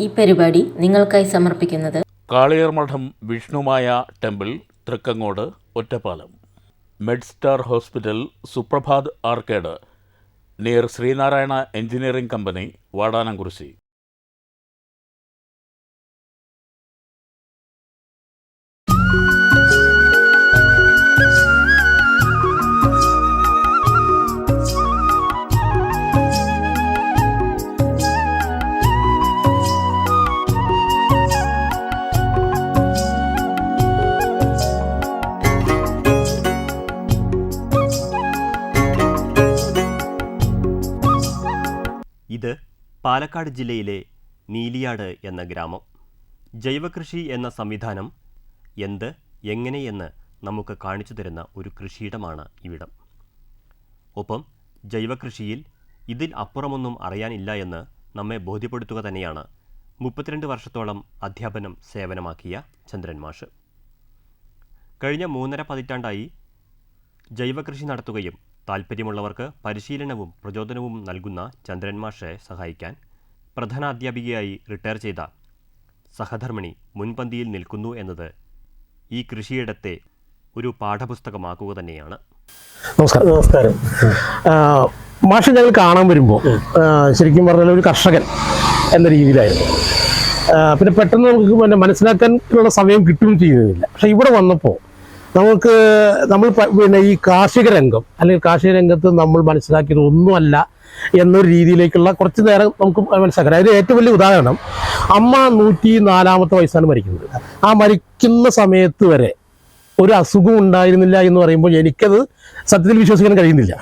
ഈ പരിപാടി നിങ്ങൾക്കായി സമർപ്പിക്കുന്നത് Kaliyarmadam Vishnumaya temple Thrikkangode Ottapalam. Medstar hospital Suprabhat arcade. Near Sreenarayana engineering company Vadanamkurissi. ഇത് പാലക്കാട് ജില്ലയിലെ നീലിയാട് എന്ന ഗ്രാമം. ജൈവകൃഷി എന്ന സംവിധാനം എന്ത് എങ്ങനെയെന്ന് നമുക്ക് കാണിച്ചു തരുന്ന ഒരു കൃഷിയിടമാണ് ഇവിടം. ഒപ്പം ജൈവകൃഷിയിൽ ഇതിൽ അപ്പുറമൊന്നും അറിയാനില്ല എന്ന് നമ്മെ ബോധ്യപ്പെടുത്തുക തന്നെയാണ് മുപ്പത്തിരണ്ട് വർഷത്തോളം അധ്യാപനം സേവനമാക്കിയ ചന്ദ്രൻ മാഷ്. കഴിഞ്ഞ മൂന്നര പതിറ്റാണ്ടായി ജൈവകൃഷി നടത്തുകയും താൽപ്പര്യമുള്ളവർക്ക് പരിശീലനവും പ്രചോദനവും നൽകുന്ന ചന്ദ്രൻ മാഷെ സഹായിക്കാൻ പ്രധാനാധ്യാപികയായി റിട്ടയർ ചെയ്ത സഹധർമ്മിണി മുൻപന്തിയിൽ നിൽക്കുന്നു എന്നത് ഈ കൃഷിയിടത്തെ ഒരു പാഠപുസ്തകമാക്കുക തന്നെയാണ്. നമസ്കാരം. നമസ്കാരം. മാഷ് ഞങ്ങൾ കാണാൻ വരുമ്പോൾ ശരിക്കും പറഞ്ഞാൽ ഒരു കർഷകൻ എന്ന രീതിയിലായിരുന്നു. പിന്നെ പെട്ടെന്ന് നമുക്ക് പിന്നെ മനസ്സിലാക്കാനുള്ള സമയം കിട്ടുകയും ചെയ്യുന്നില്ല പക്ഷെ ഇവിടെ വന്നപ്പോൾ നമുക്ക് നമ്മൾ പിന്നെ ഈ കാർഷിക രംഗം അല്ലെങ്കിൽ കാർഷിക രംഗത്ത് നമ്മൾ മനസ്സിലാക്കിയത് ഒന്നുമല്ല എന്നൊരു രീതിയിലേക്കുള്ള കുറച്ച് നേരം നമുക്ക് മനസ്സിലാക്കാം. അതിന് ഏറ്റവും വലിയ ഉദാഹരണം അമ്മ നൂറ്റി നാലാമത്തെ വയസ്സാണ് മരിക്കുന്നത്. ആ മരിക്കുന്ന സമയത്ത് വരെ ഒരു അസുഖം ഉണ്ടായിരുന്നില്ല എന്ന് പറയുമ്പോൾ എനിക്കത് സത്യത്തിൽ വിശ്വസിക്കാൻ കഴിയുന്നില്ല.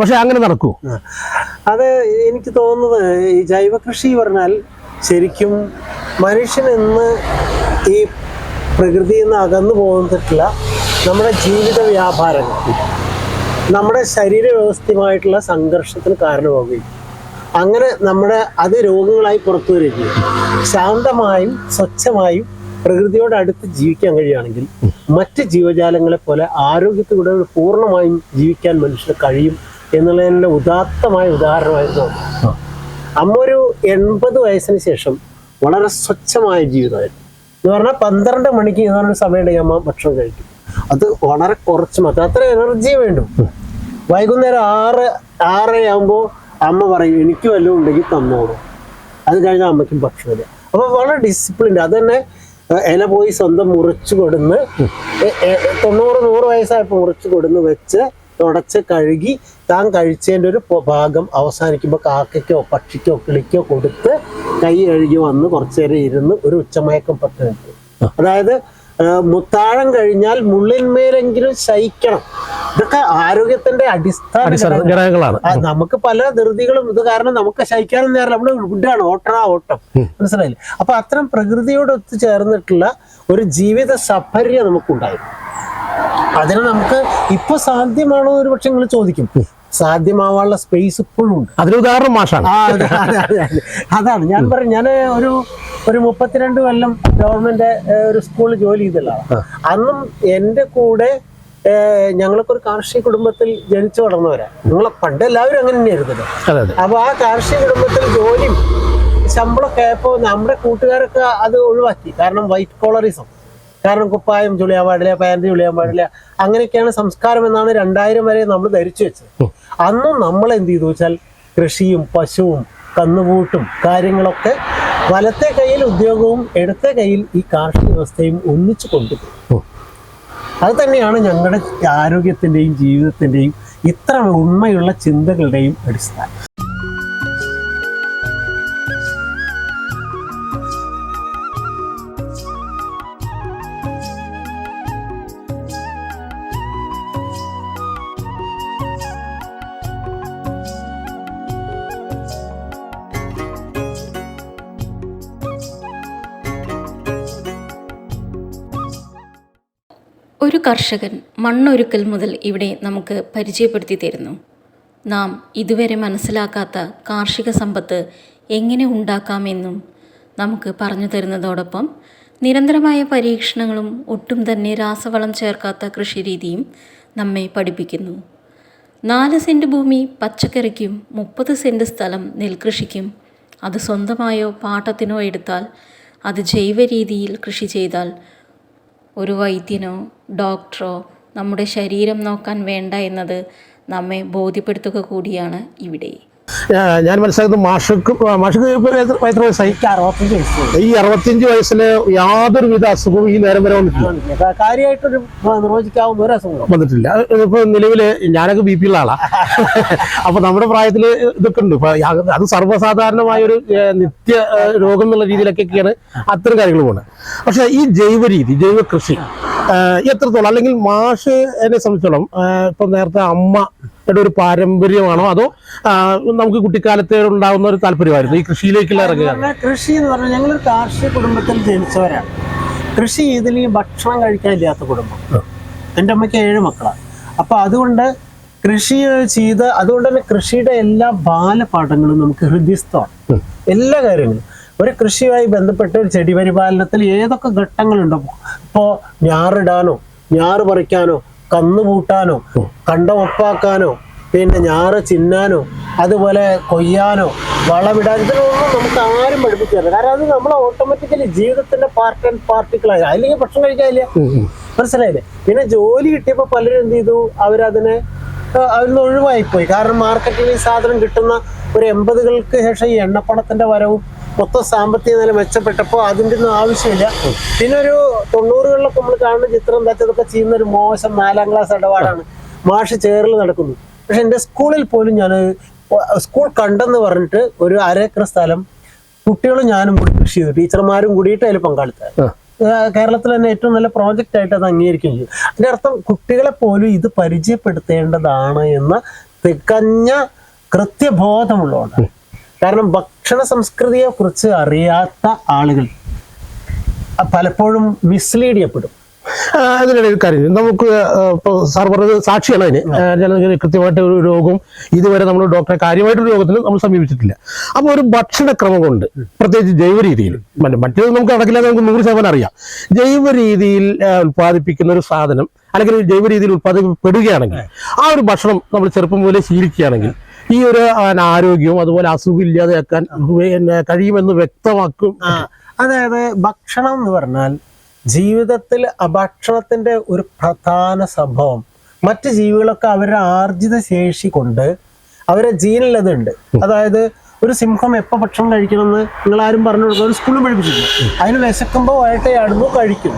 പക്ഷെ അങ്ങനെ നടക്കൂ. അത് എനിക്ക് തോന്നുന്നത് ഈ ജൈവ കൃഷി പറഞ്ഞാൽ ശരിക്കും മനുഷ്യൻ ഇന്ന് ഈ പ്രകൃതിയിൽ നിന്ന് അകന്നു പോകുന്നിട്ടുള്ള നമ്മുടെ ജീവിത വ്യാപാരങ്ങൾ നമ്മുടെ ശരീര വ്യവസ്ഥയുമായിട്ടുള്ള സംഘർഷത്തിന് കാരണമാവുകയും അങ്ങനെ നമ്മുടെ അത് രോഗങ്ങളായി പുറത്തു വരികയും ശാന്തമായും സ്വച്ഛമായും പ്രകൃതിയോട് അടുത്ത് ജീവിക്കാൻ കഴിയുകയാണെങ്കിൽ മറ്റ് ജീവജാലങ്ങളെ പോലെ ആരോഗ്യത്തിലൂടെ പൂർണമായും ജീവിക്കാൻ മനുഷ്യന് കഴിയും എന്നുള്ളതിന്റെ ഉദാത്തമായ ഉദാഹരണമായിരുന്നു. അമ്മ ഒരു എൺപത് വയസ്സിന് ശേഷം വളരെ സ്വച്ഛമായ ജീവിതമായിരുന്നു എന്ന് പറഞ്ഞാൽ പന്ത്രണ്ട് മണിക്ക് ഏതാണ്ട് സമയമുണ്ടെങ്കിൽ അമ്മ ഭക്ഷണം കഴിക്കും അത് വളരെ കുറച്ച് മാത്രം. അത്ര എനർജി വേണ്ടു. വൈകുന്നേരം ആറ് ആറരയാകുമ്പോൾ അമ്മ പറയും എനിക്ക് വല്ലതും ഉണ്ടെങ്കിൽ തന്നോളൂ. അത് കഴിഞ്ഞാൽ അമ്മയ്ക്കും ഭക്ഷണമില്ല അപ്പോൾ വളരെ ഡിസിപ്ലിൻഡ് അത് തന്നെ ഇല പോയി സ്വന്തം മുറിച്ചു കൊടുന്ന് തൊണ്ണൂറ് നൂറ് വയസ്സായപ്പോൾ മുറിച്ചു കൊടുന്ന് വെച്ച് തുടച്ച് കഴുകി താൻ കഴിച്ചതിന്റെ ഒരു ഭാഗം അവസാനിക്കുമ്പോൾ കാക്കയ്ക്കോ പക്ഷിക്കോ കിളിക്കോ കൊടുത്ത് കൈ കഴുകി വന്ന് കുറച്ചു നേരം ഇരുന്ന് ഒരു ഉച്ചമയക്കം പത്ത് മിനിറ്റ്. അതായത് മുത്താഴം കഴിഞ്ഞാൽ മുള്ളിന്മേലെങ്കിലും ശയിക്കണം. ഇതൊക്കെ ആരോഗ്യത്തിന്റെ അടിസ്ഥാന ഘടകങ്ങളാണ്. നമുക്ക് പല ധൃതികളും ഇത് കാരണം നമുക്ക് ശയിക്കാനും നേരം നമ്മൾ വിടാണ് ഓട്ടണ ഓട്ടം. മനസ്സിലായില്ലേ? അപ്പൊ അത്തരം പ്രകൃതിയോട് ഒത്തുചേർന്നിട്ടുള്ള ഒരു ജീവിത സഫര്യ നമുക്കുണ്ടായിരുന്നു അതിന് നമുക്ക് ഇപ്പൊ സാധ്യമാണോ ഒരു പക്ഷെ നിങ്ങൾ ചോദിക്കും. സാധ്യമാവാനുള്ള സ്പേസ് ഇപ്പോഴും ഉണ്ട് അതിന് ഉദാഹരണം മാഷാണ്. അതാണ്. ഞാൻ പറയും ഞാൻ ഒരു ഒരു മുപ്പത്തിരണ്ട് കൊല്ലം ഗവൺമെന്റ് ഒരു സ്കൂളിൽ ജോലി ചെയ്തുള്ളതാണ് അന്നും എന്റെ കൂടെ ഞങ്ങളൊക്കെ ഒരു കാർഷിക കുടുംബത്തിൽ ജനിച്ചു വളർന്നവരാ. നിങ്ങളെ പണ്ട് എല്ലാവരും അങ്ങനെ തന്നെയായിരുന്നല്ലോ അതെ അപ്പൊ ആ കാർഷിക കുടുംബത്തിൽ ജോലിയും ശമ്പളമൊക്കെ ആയപ്പോ നമ്മുടെ കൂട്ടുകാരൊക്കെ അത് ഒഴിവാക്കി. കാരണം വൈറ്റ് കോളറിസം കാരണം കുപ്പായം ചുളിയാൻ പാടില്ല പാന്റ് ചുളിയാൻ പാടില്ല. അങ്ങനെയൊക്കെയാണ് സംസ്കാരം എന്നാണ് രണ്ടായിരം വരെ നമ്മൾ ധരിച്ചു വെച്ചത്. അന്നും നമ്മൾ എന്ത് ചെയ്തു വെച്ചാൽ കൃഷിയും പശുവും കന്നുകൂട്ടും കാര്യങ്ങളൊക്കെ വലത്തെ കയ്യിൽ ഉദ്യോഗവും ഇടത്തെ കയ്യിൽ ഈ കാർഷിക വ്യവസ്ഥയും ഒന്നിച്ചു കൊണ്ടുപോകും അത് തന്നെയാണ് ഞങ്ങളുടെ ആരോഗ്യത്തിന്റെയും ജീവിതത്തിന്റെയും ഇത്ര ഉണ്മയുള്ള ചിന്തകളുടെയും അടിസ്ഥാനം. ഒരു കർഷകൻ മണ്ണൊരുക്കൽ മുതൽ ഇവിടെ നമുക്ക് പരിചയപ്പെടുത്തി തരുന്നു. നാം ഇതുവരെ മനസ്സിലാക്കാത്ത കാർഷിക സമ്പത്ത് എങ്ങനെ ഉണ്ടാക്കാമെന്നും നമുക്ക് പറഞ്ഞു തരുന്നതോടൊപ്പം നിരന്തരമായ പരീക്ഷണങ്ങളും ഒട്ടും തന്നെ രാസവളം ചേർക്കാത്ത കൃഷിരീതിയും നമ്മെ പഠിപ്പിക്കുന്നു. നാല് സെന്റ് ഭൂമി പച്ചക്കറിക്കും മുപ്പത് സെന്റ് സ്ഥലം നെൽകൃഷിക്കും അത് സ്വന്തമായോ പാട്ടത്തിനോ എടുത്താൽ അത് ജൈവ രീതിയിൽ കൃഷി ചെയ്താൽ ഒരു വൈദ്യനോ ഡോക്ടറോ നമ്മുടെ ശരീരം നോക്കാൻ വേണ്ട എന്നത് നമ്മെ ബോധ്യപ്പെടുത്തുക കൂടിയാണ് ഇവിടെ. ഞാൻ മനസ്സിലാക്കുന്നത് മാഷക്ക് മാഷക്ക് എത്ര വയസ്സായി? ഈ അറുപത്തിയഞ്ച് വയസ്സിൽ യാതൊരുവിധ അസുഖവും ഈ നേരം വരെ വന്നിട്ടില്ല? കാര്യമായിട്ടൊരു നിർവചിക്കാവുന്ന ഒരു അസുഖം വന്നിട്ടില്ല. ഇപ്പൊ നിലവിൽ ഞാനൊക്കെ ബി പി ഉള്ള ആളാ. അപ്പൊ നമ്മുടെ പ്രായത്തിൽ ഇതൊക്കെ ഉണ്ട്. ഇപ്പൊ അത് സർവസാധാരണമായ ഒരു നിത്യ രോഗം എന്നുള്ള രീതിയിലൊക്കെയാണ് അത്തരം കാര്യങ്ങൾ പോകുന്നത് പക്ഷെ ഈ ജൈവ രീതി ജൈവ കൃഷി എത്രത്തോളം? അല്ലെങ്കിൽ മാഷ് എന്നെ സംബന്ധിച്ചോളം ഇപ്പം നേരത്തെ അമ്മയുടെ ഒരു പാരമ്പര്യമാണോ? അതോ നമുക്ക് കുട്ടിക്കാലത്തെ ഉണ്ടാകുന്ന ഒരു താല്പര്യമായിരുന്നു? ഈ കൃഷിയിലേക്കുള്ള ഇറങ്ങുക കൃഷി എന്ന് പറഞ്ഞാൽ ഞങ്ങൾ കാർഷിക കുടുംബത്തിൽ ജനിച്ചവരാണ്. കൃഷി ചെയ്തില്ലെങ്കിൽ ഭക്ഷണം കഴിക്കാനില്ലാത്ത കുടുംബം. എന്റെ അമ്മയ്ക്ക് ഏഴ് മക്കളാണ്. അപ്പൊ അതുകൊണ്ട് കൃഷി ചെയ്ത് അതുകൊണ്ട് തന്നെ കൃഷിയുടെ എല്ലാ ബാലപാഠങ്ങളും നമുക്ക് ഹൃദയസ്ഥമാണ്. എല്ലാ കാര്യങ്ങളും. ഒരു കൃഷിയുമായി ബന്ധപ്പെട്ട് ഒരു ചെടി പരിപാലനത്തിൽ ഏതൊക്കെ ഘട്ടങ്ങളുണ്ടോ? ഇപ്പോൾ ഞാറിടാനോ ഞാറ് പറിക്കാനോ കന്ന് പൂട്ടാനോ കണ്ടം ഒപ്പാക്കാനോ പിന്നെ ഞാറ് ചിന്നാനോ അതുപോലെ കൊയ്യാനോ വളമിടാൻ ഇതിനൊന്നും നമുക്ക് ആരും പഠിപ്പിച്ചില്ല കാരണം അത് നമ്മൾ ഓട്ടോമാറ്റിക്കലി ജീവിതത്തിന്റെ പാർട്ട് ആൻഡ് പാർട്ടിക്കിളായി അല്ലെങ്കിൽ ഭക്ഷണം കഴിക്കാനില്ല. മനസ്സിലായില്ലേ? പിന്നെ ജോലി കിട്ടിയപ്പോൾ പലരും എന്ത് ചെയ്തു? അവരതിനെ അതിൽ ഒഴിവായിപ്പോയി. കാരണം മാർക്കറ്റിൽ ഈ സാധനം കിട്ടുന്ന ഒരു എൺപതുകൾക്ക് ശേഷം ഈ എണ്ണപ്പണത്തിന്റെ വരവും മൊത്തം സാമ്പത്തിക നില മെച്ചപ്പെട്ടപ്പോൾ അതിന്റെ ഒന്നും ആവശ്യമില്ല. പിന്നെ ഒരു തൊണ്ണൂറുകളിലൊക്കെ നമ്മൾ കാണുന്ന ചിത്രം വെച്ചാൽ ചെയ്യുന്ന ഒരു മോശം നാലാം ക്ലാസ് ഇടപാടാണ്. മാഷ് ചേറിൽ നടക്കുന്നു. പക്ഷെ എന്റെ സ്കൂളിൽ പോലും ഞാൻ സ്കൂൾ കണ്ടെന്ന് പറഞ്ഞിട്ട് ഒരു അരേക്കർ സ്ഥലം കുട്ടികളും ഞാനും കൂടി കൃഷി ചെയ്തു. ടീച്ചർമാരും കൂടിയിട്ട് അതിൽ പങ്കാളിത്തം. കേരളത്തിൽ തന്നെ ഏറ്റവും നല്ല പ്രോജക്റ്റ് ആയിട്ട് അത് അംഗീകരിക്കുകയും ചെയ്തു. അതിന്റെ അർത്ഥം കുട്ടികളെ പോലും ഇത് പരിചയപ്പെടുത്തേണ്ടതാണ് എന്ന തികഞ്ഞ കൃത്യബോധമുള്ളതുകൊണ്ടാണ്. കാരണം ഭക്ഷണ സംസ്കൃതിയെ കുറിച്ച് അറിയാത്ത ആളുകൾ പലപ്പോഴും മിസ്ലീഡ് ചെയ്യപ്പെടും. അതിനിടയിൽ കാര്യം. നമുക്ക് ഇപ്പോൾ സാർ പറഞ്ഞത് സാക്ഷിയാണ് അതിന്. ഞാൻ കൃത്യമായിട്ട് ഒരു രോഗം ഇതുവരെ നമ്മൾ ഡോക്ടറെ കാര്യമായിട്ടൊരു രോഗത്തിന് നമ്മൾ സമീപിച്ചിട്ടില്ല. അപ്പോൾ ഒരു ഭക്ഷണക്രമം കൊണ്ട് പ്രത്യേകിച്ച് ജൈവ രീതിയിൽ മറ്റ് മറ്റേത് നമുക്ക് അടക്കില്ലാതെ നമുക്ക് നൂറ് ശതമാനം അറിയാം. ജൈവ രീതിയിൽ ഉൽപ്പാദിപ്പിക്കുന്ന ഒരു സാധനം അല്ലെങ്കിൽ ജൈവ രീതിയിൽ ഉൽപ്പാദിക്കപ്പെടുകയാണെങ്കിൽ ആ ഒരു ഭക്ഷണം നമ്മൾ ചെറുപ്പം മുതലേ ശീലിക്കുകയാണെങ്കിൽ ഈ ഒരു ആരോഗ്യവും അതുപോലെ അസുഖം ഇല്ലാതെയാക്കാൻ കഴിയുമെന്ന് വ്യക്തമാക്കും. അതായത് ഭക്ഷണം എന്ന് പറഞ്ഞാൽ ജീവിതത്തിൽ ഭക്ഷണത്തിന്റെ ഒരു പ്രധാന സംഭവം. മറ്റ് ജീവികളൊക്കെ അവരുടെ ആർജിത ശേഷി കൊണ്ട് അവരെ ജീനിലതുണ്ട്. അതായത് ഒരു സിംഹം എപ്പോൾ ഭക്ഷണം കഴിക്കണമെന്ന് നിങ്ങൾ ആരും പറഞ്ഞു കൊടുക്കുക ഒരു സ്കൂളിൽ പഠിപ്പിച്ചില്ല അതിന് വിശക്കുമ്പോൾ വഴട്ടയാടുമ്പോൾ കഴിക്കും.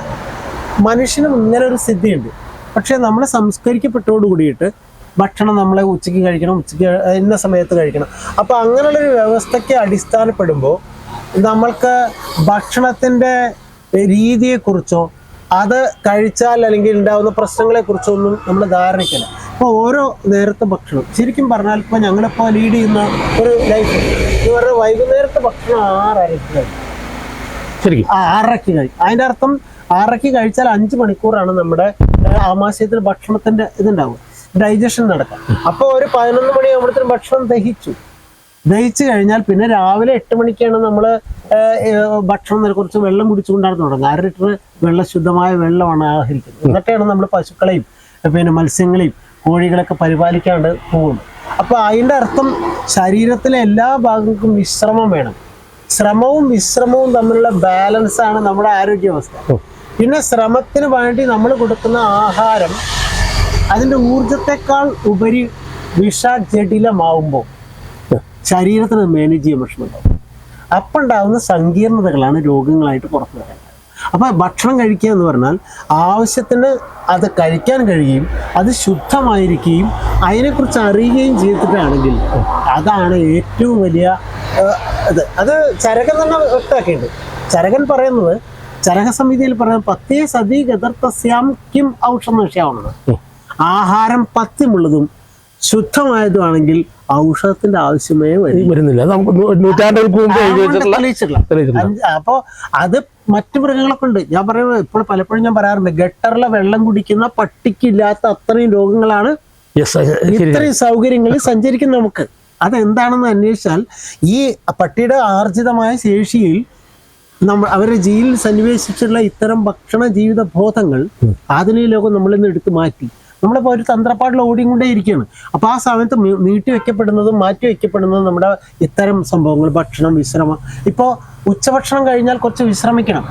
മനുഷ്യനും ഇങ്ങനെ ഒരു സ്ഥിതിയുണ്ട്. പക്ഷെ നമ്മൾ സംസ്കരിക്കപ്പെട്ടോട് കൂടിയിട്ട് ഭക്ഷണം നമ്മളെ ഉച്ചയ്ക്ക് കഴിക്കണം ഉച്ചയ്ക്ക് ഇന്ന സമയത്ത് കഴിക്കണം. അപ്പോൾ അങ്ങനെയുള്ളൊരു വ്യവസ്ഥയ്ക്ക് അടിസ്ഥാനപ്പെടുമ്പോൾ നമ്മൾക്ക് ഭക്ഷണത്തിന്റെ രീതിയെക്കുറിച്ചോ അത് കഴിച്ചാൽ അല്ലെങ്കിൽ ഉണ്ടാകുന്ന പ്രശ്നങ്ങളെ കുറിച്ചോ ഒന്നും നമ്മൾ ധാരണയ്ക്കില്ല. അപ്പോൾ ഓരോ നേരത്തെ ഭക്ഷണം ശരിക്കും പറഞ്ഞാൽ ഇപ്പോൾ ഞങ്ങളിപ്പോൾ ലീഡ് ചെയ്യുന്ന ഒരു ലൈഫ് എന്ന് പറഞ്ഞാൽ വൈകുന്നേരത്തെ ഭക്ഷണം ആറരയ്ക്ക് കഴിക്കും. ശരിക്കും? ആ, ആറരയ്ക്ക് കഴിക്കും. അതിന്റെ അർത്ഥം ആറരയ്ക്ക് കഴിച്ചാൽ അഞ്ച് മണിക്കൂറാണ് നമ്മുടെ ആമാശയത്തിൽ ഭക്ഷണത്തിന്റെ ഇതുണ്ടാവുക. ഡൈജഷൻ നടക്കാം. അപ്പോൾ ഒരു പതിനൊന്ന് മണിയാകുമ്പോഴത്തേനും ഭക്ഷണം ദഹിച്ചു. ദഹിച്ചു കഴിഞ്ഞാൽ പിന്നെ രാവിലെ എട്ട് മണിക്കാണ് നമ്മൾ ഭക്ഷണം കുറച്ച് വെള്ളം കുടിച്ചുകൊണ്ടാണ് തുടങ്ങുക അര ലിറ്റർ വെള്ള ശുദ്ധമായ വെള്ളമാണ് ആഹരിക്കുന്നത് എന്നിട്ടാണ് നമ്മൾ പശുക്കളെയും പിന്നെ മത്സ്യങ്ങളെയും കോഴികളൊക്കെ പരിപാലിക്കാണ്ട് പോകുന്നത്. അപ്പോൾ അതിന്റെ അർത്ഥം ശരീരത്തിലെ എല്ലാ ഭാഗങ്ങൾക്കും വിശ്രമം വേണം. ശ്രമവും വിശ്രമവും തമ്മിലുള്ള ബാലൻസ് ആണ് നമ്മുടെ ആരോഗ്യാവസ്ഥ. പിന്നെ ശ്രമത്തിന് വേണ്ടി നമ്മൾ കൊടുക്കുന്ന ആഹാരം അതിന്റെ ഊർജത്തെക്കാൾ ഉപരി വിഷജടിലമാവുമ്പോൾ ശരീരത്തിന് മാനേജ് ചെയ്യാൻ പ്രശ്നമുണ്ടാവും അപ്പം ഉണ്ടാകുന്ന സങ്കീർണതകളാണ് രോഗങ്ങളായിട്ട് പുറത്തു വരുന്നത് അപ്പോൾ ഭക്ഷണം കഴിക്കുക എന്ന് പറഞ്ഞാൽ ആവശ്യത്തിന് അത് കഴിക്കാൻ കഴിയുകയും അത് ശുദ്ധമായിരിക്കുകയും അതിനെക്കുറിച്ച് അറിയുകയും ചെയ്തിട്ടാണെങ്കിൽ അതാണ് ഏറ്റവും വലിയ ഇത് അത് ചരകൻ തന്നെ വ്യക്തമാക്കിയുണ്ട് ചരകൻ പറയുന്നത് ചരക സമിതിയിൽ പറയുന്നത് പത്തേ സതി ഗതർത്തസ്യാം കിം ഔഷധം നഷ്യാവണമെന്ന് ആഹാരം പത്യമുള്ളതും ശുദ്ധമായതുമാണെങ്കിൽ ഔഷധത്തിന്റെ ആവശ്യമേ വരും വരുന്നില്ല. നമുക്ക് നൂറ്റാണ്ടുകൾക്ക് മുമ്പ് അപ്പോ അത് മറ്റു മൃഗങ്ങളൊക്കെ ഉണ്ട്. ഞാൻ പറയുന്നത് ഇപ്പോൾ പലപ്പോഴും ഞാൻ പറയാറുണ്ട് ഗട്ടറിലെ വെള്ളം കുടിക്കുന്ന പട്ടിക്കില്ലാത്ത അത്രയും രോഗങ്ങളാണ് ഇത്രയും സൗകര്യങ്ങളിൽ സഞ്ചരിക്കുന്ന നമുക്ക്. അതെന്താണെന്ന് അന്വേഷിച്ചാൽ ഈ പട്ടിയുടെ ആർജിതമായ ശേഷിയിൽ നമ്മൾ അവരുടെ ജീവിൽ സന്നിവേശിച്ചിട്ടുള്ള ഇത്തരം ഭക്ഷണ ജീവിത ബോധങ്ങൾ ആധുനിക ലോകം നമ്മളിൽ നിന്ന് എടുത്തു മാറ്റി. നമ്മളിപ്പോൾ ഒരു തന്ത്രപ്പാടിൽ ഓടിക്കൊണ്ടേ ഇരിക്കുകയാണ്. അപ്പോൾ ആ സമയത്ത് നീട്ടി വെക്കപ്പെടുന്നതും മാറ്റി വെക്കപ്പെടുന്നതും നമ്മുടെ ഇത്തരം സംഭവങ്ങൾ ഭക്ഷണം വിശ്രമം. ഇപ്പോൾ ഉച്ചഭക്ഷണം കഴിഞ്ഞാൽ കുറച്ച് വിശ്രമിക്കണം.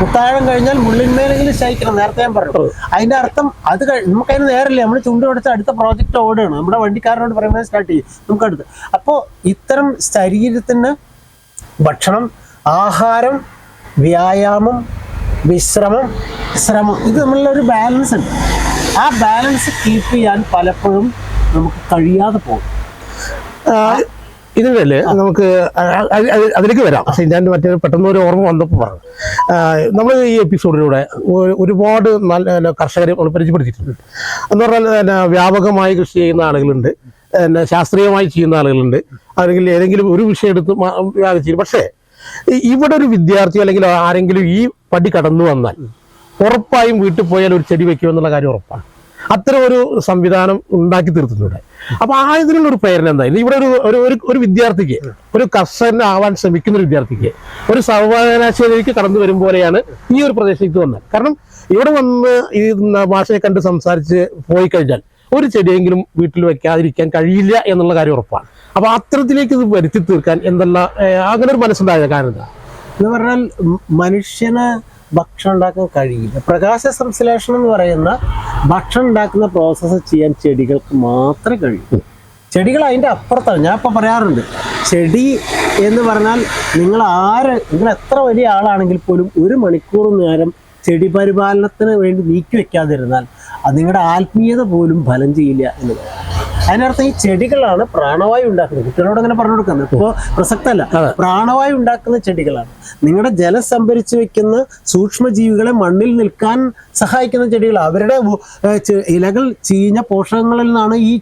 മുത്താഴം കഴിഞ്ഞാൽ മുള്ളിന്മേലെങ്കിലും ശയിക്കണം നേരത്തെ ഞാൻ പറഞ്ഞു. അതിന്റെ അർത്ഥം അത് കഴിഞ്ഞ് നമുക്കതിന് നേരല്ലേ? നമ്മൾ ചുണ്ട് കൊടുത്ത് അടുത്ത പ്രോജക്റ്റ് ഓടുകയാണ്. നമ്മുടെ വണ്ടിക്കാരനോട് പറയുമ്പോൾ സ്റ്റാർട്ട് ചെയ്യും. നമുക്ക് അടുത്ത്. അപ്പോൾ ഇത്തരം ശരീരത്തിന് ഭക്ഷണം ആഹാരം വ്യായാമം വിശ്രമം ശ്രമം ഇത് നമ്മളിലൊരു ബാലൻസ് ഉണ്ട്. ആ ബാലൻസ് കീപ്പ് ചെയ്യാൻ പലപ്പോഴും നമുക്ക് കഴിയാതെ പോകും. ഇതിനിടയിൽ നമുക്ക് അതിലേക്ക് വരാം. പക്ഷേ ഞാൻ മറ്റേ പെട്ടെന്ന് ഒരു ഓർമ്മ വന്നപ്പോൾ പറഞ്ഞു നമ്മൾ ഈ എപ്പിസോഡിലൂടെ ഒരുപാട് നല്ല കർഷകരെ നമ്മൾ പരിചയപ്പെടുത്തിയിട്ടുണ്ട്. എന്ന് പറഞ്ഞാൽ വ്യാപകമായി കൃഷി ചെയ്യുന്ന ആളുകളുണ്ട്. പിന്നെ ശാസ്ത്രീയമായി ചെയ്യുന്ന ആളുകളുണ്ട്. അല്ലെങ്കിൽ ഏതെങ്കിലും ഒരു വിഷയം എടുത്ത് ചെയ്യും പക്ഷേ ഇവിടെ ഒരു വിദ്യാർത്ഥി അല്ലെങ്കിൽ ആരെങ്കിലും ഈ പടി കടന്നു വന്നാൽ ഉറപ്പായും വീട്ടിൽ പോയാൽ ഒരു ചെടി വെക്കുമെന്നുള്ള കാര്യം ഉറപ്പാണ്. അത്തരം ഒരു സംവിധാനം ഉണ്ടാക്കി തീർത്തിട്ടുണ്ട്. അപ്പൊ ആ ഇതിനുള്ള ഒരു പ്രേരണ എന്തായാലും ഇവിടെ ഒരു ഒരു ഒരു- വിദ്യാർത്ഥിക്ക് ഒരു കർഷകനാവാൻ ശ്രമിക്കുന്ന ഒരു വിദ്യാർത്ഥിക്ക് ഒരു സർവകലാശാലയിലേക്ക് കടന്നു വരും പോലെയാണ് ഈ ഒരു പ്രദേശത്തേക്ക് വന്നത്. കാരണം ഇവിടെ വന്ന് ഈ ഭാഷയെ കണ്ട് സംസാരിച്ച് പോയി കഴിഞ്ഞാൽ ഒരു ചെടിയെങ്കിലും വീട്ടിൽ വെക്കാതിരിക്കാൻ കഴിയില്ല എന്നുള്ള കാര്യം ഉറപ്പാണ്. അപ്പൊ അത്തരത്തിലേക്ക് ഇത് വരുത്തി തീർക്കാൻ എന്തെല്ലാം അങ്ങനെ ഒരു മനസ്സുണ്ടായ കാരണം എന്താ? എന്ന് പറഞ്ഞാൽ മനുഷ്യന് ഭക്ഷണം ഉണ്ടാക്കാൻ കഴിയില്ല. പ്രകാശ സംശ്ലേഷണം എന്ന് പറയുന്ന ഭക്ഷണം ഉണ്ടാക്കുന്ന പ്രോസസ്സ് ചെയ്യാൻ ചെടികൾക്ക് മാത്രമേ കഴിയൂ. ചെടികൾ അതിന്റെ അപ്പുറത്താണ്. ഞാൻ ഇപ്പോൾ പറയാറുണ്ട് ചെടി എന്ന് പറഞ്ഞാൽ നിങ്ങൾ ആര് നിങ്ങൾ എത്ര വലിയ ആളാണെങ്കിൽ പോലും ഒരു മണിക്കൂർ നേരം ചെടി പരിപാലനത്തിന് വേണ്ടി നീക്കി വെക്കാതിരുന്നാൽ അത് നിങ്ങളുടെ ആത്മീയത പോലും ഫലം ചെയ്യില്ല എന്നുള്ളത്. അതിനർത്ഥം ഈ ചെടികളാണ് പ്രാണവായു ഉണ്ടാക്കുന്നത്. കുട്ടികളോട് അങ്ങനെ പറഞ്ഞു കൊടുക്കുന്നത്. ഇപ്പോൾ പ്രസക്തല്ല. പ്രാണവായു ഉണ്ടാക്കുന്ന ചെടികളാണ്. നിങ്ങളുടെ ജലം സംഭരിച്ചു വെക്കുന്ന സൂക്ഷ്മജീവികളെ മണ്ണിൽ നിൽക്കാൻ സഹായിക്കുന്ന ചെടികൾ. അവരുടെ ഇലകൾ ചീഞ്ഞ പോഷകങ്ങളിൽ നിന്നാണ് ഈ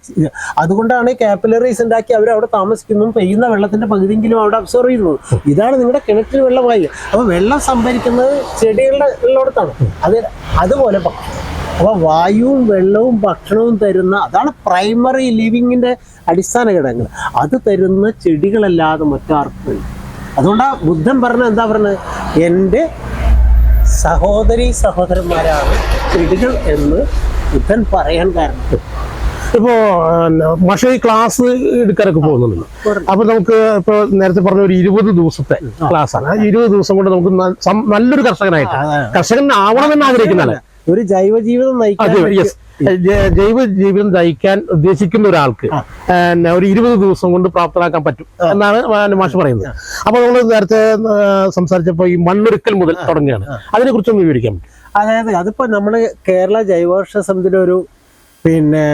അതുകൊണ്ടാണ് കാപ്പിലറീസ് ഉണ്ടാക്കി അവർ അവിടെ താമസിക്കുന്നു പെയ്യുന്ന വെള്ളത്തിന്റെ പകുതിയെങ്കിലും അവിടെ അബ്സോർവ് ചെയ്യുന്നത് ഇതാണ് നിങ്ങളുടെ കിണറ്റിൽ വെള്ളമായി അപ്പൊ വെള്ളം സംഭരിക്കുന്നത് ചെടികളുടെ ഉള്ളിടത്താണ്. അത് അതുപോലെ അപ്പൊ വായുവും വെള്ളവും ഭക്ഷണവും തരുന്ന അതാണ് പ്രൈമറി ലിവിങ്ങിന്റെ അടിസ്ഥാന ഘടകങ്ങൾ. അത് തരുന്ന ചെടികളല്ലാതെ മറ്റാർക്കും ഇല്ല. അതുകൊണ്ടാ ബുദ്ധൻ പറഞ്ഞ എന്താ പറഞ്ഞത് എന്റെ സഹോദരി സഹോദരന്മാരാണ് ചെടികൾ എന്ന് ബുദ്ധൻ പറയാൻ കാരണം. ഇപ്പോ മാഷ ഈ ക്ലാസ് എടുക്കാനൊക്കെ പോകുന്നുണ്ട് അപ്പൊ നമുക്ക് ഇപ്പൊ നേരത്തെ പറഞ്ഞ ഒരു ഇരുപത് ദിവസത്തെ ക്ലാസ് ആണ്. ആ ഇരുപത് ദിവസം കൊണ്ട് നമുക്ക് നല്ലൊരു കർഷകനായിട്ട് കർഷകൻ ആവണമെന്ന് ആഗ്രഹിക്കുന്ന ആൾ ഒരു ജൈവ ജീവിതം നയിക്കാൻ ജൈവ ജീവിതം നയിക്കാൻ ഉദ്ദേശിക്കുന്ന ഒരാൾക്ക് ഒരു ഇരുപത് ദിവസം കൊണ്ട് പ്രാപ്തരാക്കാൻ പറ്റും എന്നാണ് മാഷ് പറയുന്നത്. അപ്പൊ നമ്മൾ നേരത്തെ സംസാരിച്ചപ്പോ ഈ മണ്ണൊരുക്കൽ മുതൽ തുടങ്ങുകയാണ്. അതിനെ കുറിച്ചൊന്ന് വിവരിക്കാൻ അതായത് അതിപ്പോ നമ്മൾ കേരള ജൈവവർഷ സമിതിയുടെ ഒരു പിന്നെ